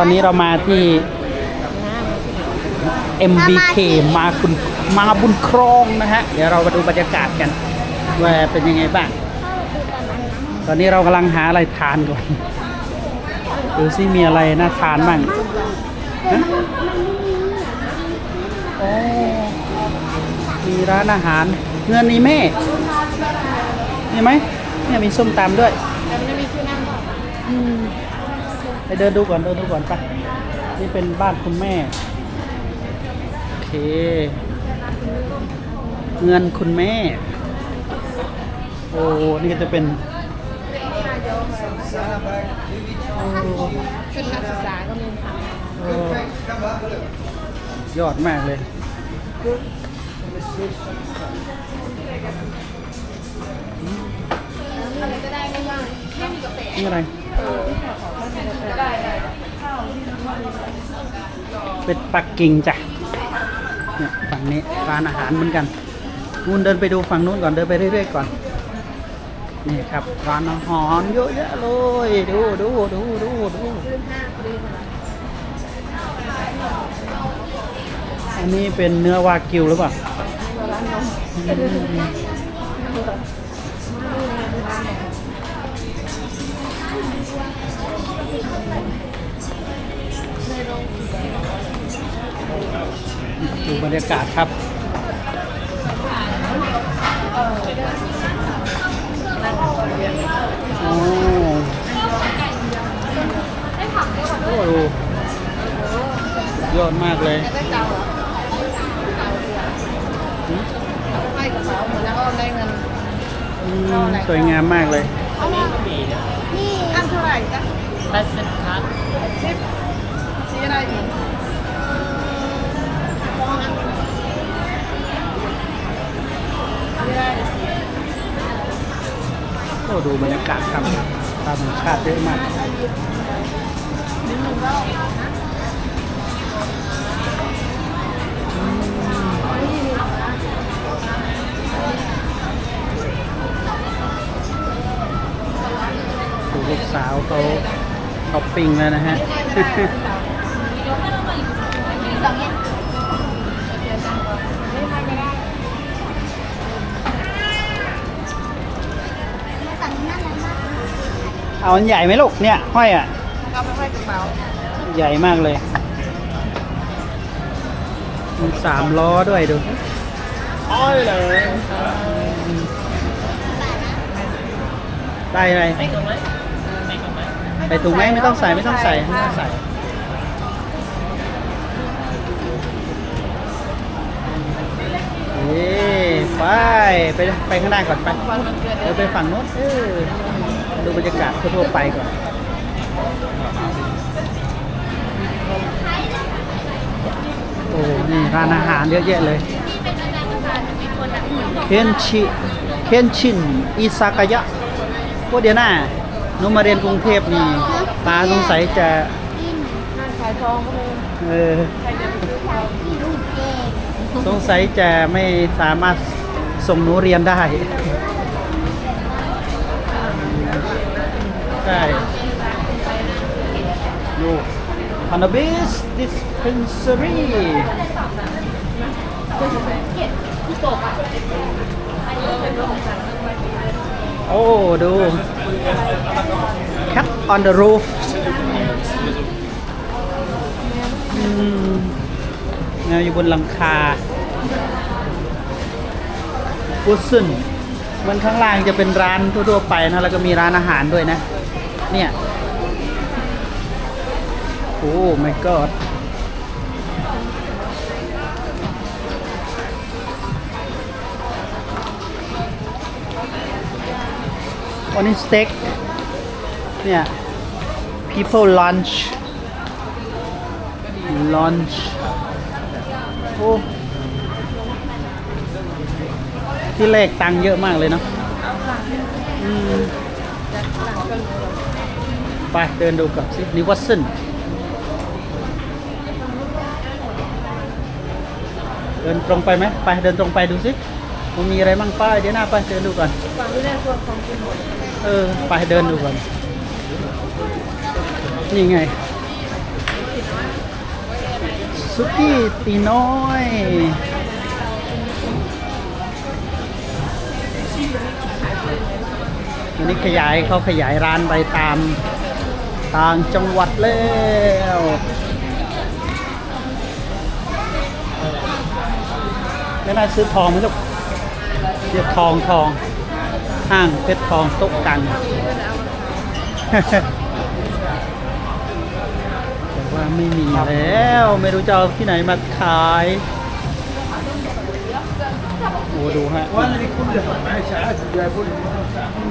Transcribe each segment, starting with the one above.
ตอนนี้เรามาที่ MBK มาคุณมาบุญครองนะฮะ เดี๋ยวเรามาดูบรรยากาศกัน ว่าเป็นยังไงบ้าง ตอนนี้เรากำลังหาอะไรทานก่อน ดูซิมีอะไรน่าทานบ้างฮะโอ้มีร้านอาหาร เงินนี่แม่มีไหมเนี่ยมีส้มตำด้วยแต่มันจะมีชื่อนั่งก่อน ไปเดินดูก่อนเดินดูก่อนไปนี่เป็นบ้านคุณแม่ โอเค เงินคุณแม่ โอ้นี่ก็จะเป็นโอ้ชุดนักศึกษาก็มีค่ะโอ้ยอดมากเลย อะไรก็ได้ไม่ว่าไม่มีกาแฟนี่อะไรได้ได้ เป็นปักกิ่งจ้ะเนี่ยฝั่งนี้ร้านอาหารเหมือนกันนู่นเดินไปดูฝั่งนู้นก่อนเดินไปเรื่อยๆก่อนนี่ครับร้านอาหารเยอะแยะเลยดูดูดูดูดูอันนี้เป็นเนื้อวากิวหรือเปล่า ดูบรรยากาศครับโอ้โอ้ดูยอดมากเลยแล้วก็เจ้าเหรอให้กระเป๋าหมดแล้วก็ได้เงินอืมสวยงามมากเลยเอามานี่อันเท่าไหร่จ๊ะ แปดสิบครับสิบสีอะไรอีกฟองอันสีอะไรสีโอ้ดูบรรยากาศครับตามชาติเยอะมากดูลูกสาวเขา ช้อปปิ้งแล้วนะฮะ เอาอันใหญ่ไหมลูกเนี่ย ห้อยอะ เอาไปให้กระเป๋าใหญ่มากเลยมีสามล้อด้วยดูอ้อยเลยได้อะไร ใส่ถุงไหม ใส่ถุงไหมไม่ต้องใส่ไม่ต้องใส่ไม่ต้องใส่เอ้ไปไปไปข้างหน้าก่อนไปวันมันเกิดเดี๋ยวไปฝั่งโน้นเออดูบรรยากาศทั่วๆไปก่อน โอ้นี่ร้านอาหารเยอะแยะเลย เคนชิ เคนชิน อิซากายะพวกเดียวหน้า หนุมาเรียนกรุงเทพนี่ตาสงสัยจะนั่นขายทองก็เลยเออสงสัยจะไม่สามารถส่งหนูเรียนได้ใช่ดูคานาบิสดิสเพนซอรี่ตกอะ โอ้ ดู Cat on the roof แมวอยู่บนหลังคาฟุตซึนมันข้างล่างจะเป็นร้านทั่วๆไปนะแล้วก็มีร้านอาหารด้วยนะ เนี่ย โอ้ my god วันนี้สเต็กเนี่ย people lunch lunch โอ้ที่เลขตังค์เยอะมากเลยเนาะไปเดินดูก่อนสินิวัตสันเดินตรงไปไหมไปเดินตรงไปดูสิ มันมีอะไรบ้างป้ายเดี๋ยวหน้าไปเดินดูก่อนฟังที่ได้ส่วนของกินหมดเออไปเดินดูก่อน นี่ไงสุกี้ตีน้อยวันนี้ขยายเขาขยายร้านไปตามต่างจังหวัดแล้วไม่น่าซื้อทองไหมลูก เรียกทองทองห้างเพชรทองต๊ะกันแต่ว่าไม่มีแล้ว ไม่รู้จะเอาที่ไหนมาขายโอ้ดูฮะ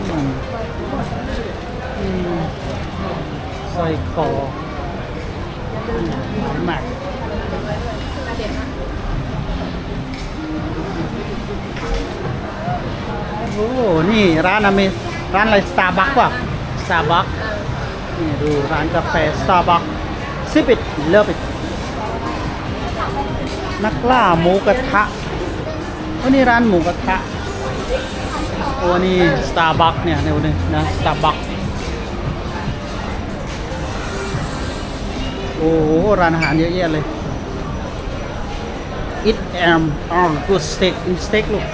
อืมอืมสร้อยคออืมหลายหมาก โอ้นี่ร้านอเมร้านอะไรสตาร์บัคว่ะสตาร์บัคนี่ดูร้านกาแฟสตาร์บัคซิบิดเลิฟอิดนักล่าหมูกระทะโอ้นี่ร้านหมูกระทะโอ้นี่สตาร์บัคเนี่ยเดี๋ยวนี้นะสตาร์บัคโอ้โหร้านอาหารเยอะแยะเลย It am all good steak in steak ลูก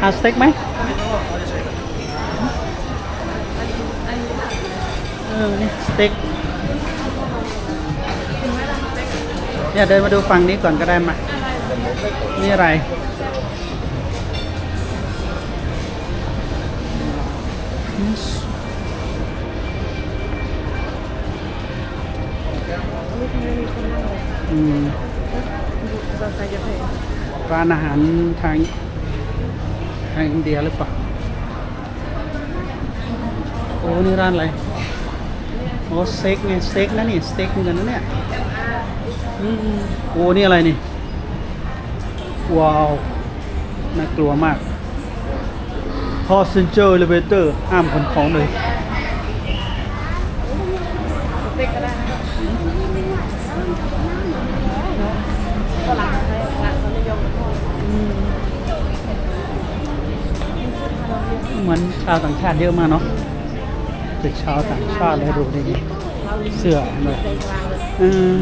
เอาสเต็กไหมเออนี่สเต็กเนี่ยเดินมาดูฝั่งนี้ก่อนก็ได้มานี่อะไรอืมร้านอาหารทางางอินเดียหรือเปล่าโอ้นี่ร้านอะไรโอ้สเต็กไงสเต็กนะนี่สเต็กเหมือนกันนะเนี่ยอืมโอ้นี่อะไรนี่ว้าวน่ากลัวมาก Passenger Elevator ห้ามขนของเลย ชาวต่างชาติเยอะมากเนาะตึกชาวต่างชาติเลยดูดิเสื้อเลยใจกลางเลยอืม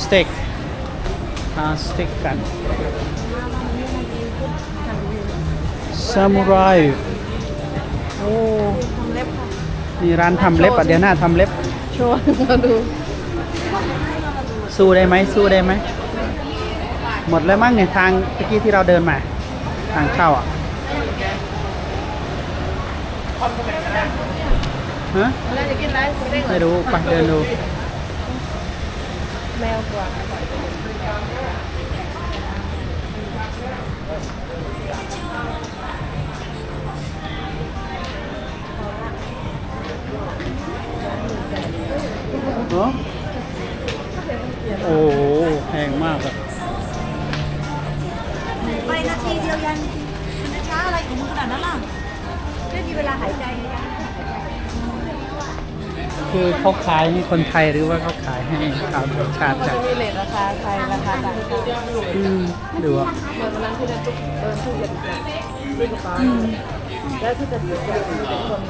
สเต็กอ่าสเต็กกันซามูไรโอ้ทำเล็บค่ะนี่ร้านทำเล็บอะเดี๋ยวหน้าทำเล็บ โชว์มาดู สู้ได้ไหมสู้ได้ไหม หมดแล้วมั้งเนี่ยทางเมื่อกี้ที่เราเดินมา ทางเข้าอะฮะแล้วจะกินอะไรไม่ได้เงิไม่นรู้ไปเดินดู แมวกว่าเนอะ โอ้โหแพงมากอะไปนาทีเดียวยันช้าอะไรของมึงขนาดนั้นล่ะไม่มีเวลาหายใจเลยนะคือเขาขายให้คนไทยหรือว่าเขาขายให้ชาวต่างชาติมันจ้ะจะมีเลทราคาไทยราคาต่างชาติอืมดูอะเหมือนวันนั้นที่เดินตุ๊กเดินตู้เย็นตู้กระเป๋าแล้วที่จะเดินจะมีแต่คน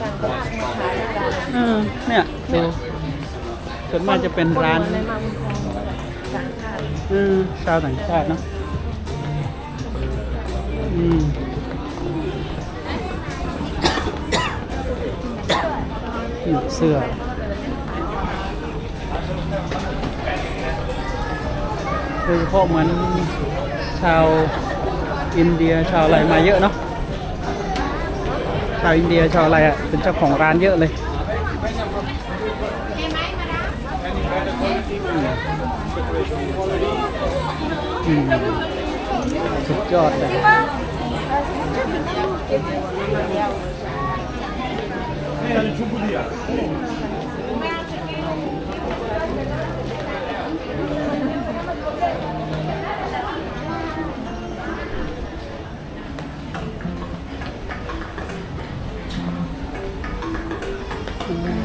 ต่างประเทศมาขายกันเออเนี่ยดู ส่วนมากจะเป็นร้านในมชาวต่างชาติเนาะอืมเสื้อโดยเฉพาะเหมือนชาวอินเดียชาวอะไรมาเยอะเนาะชาวอินเดียชาวอะไรอะเป็นเจ้าของร้านเยอะเลย สุดยอดเลย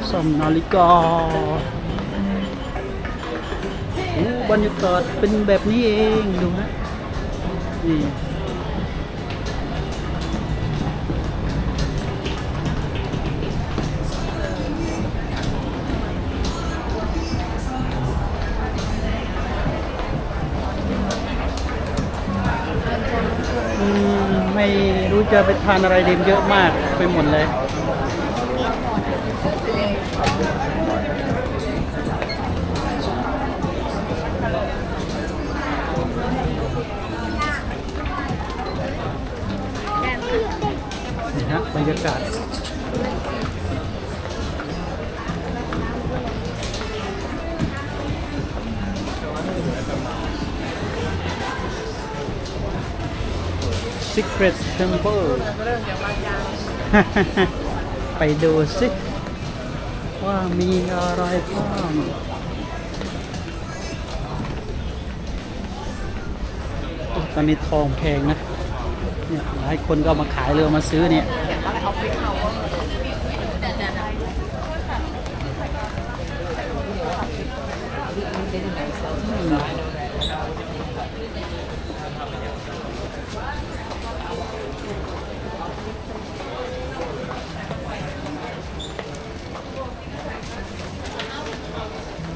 ซ่อมนาฬิกาโอ้ บรรยากาศเป็นแบบนี้เองดูนะนี่ไม่รู้จะไปทานอะไรเดมเยอะมากไปหมดเลย บรรยากาศ Secret Temple ไปดูสิว่ามีอะไรบ้างตอนนี้ทองแพงนะเนี่ยหลายคนก็มาขายเลยเอมาซื้อเนี่ย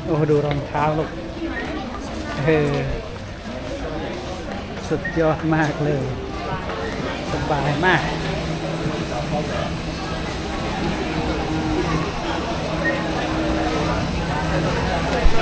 โอ้ดูรองเท้าลูกเออสุดยอดมากเลย สบายมาก How's that?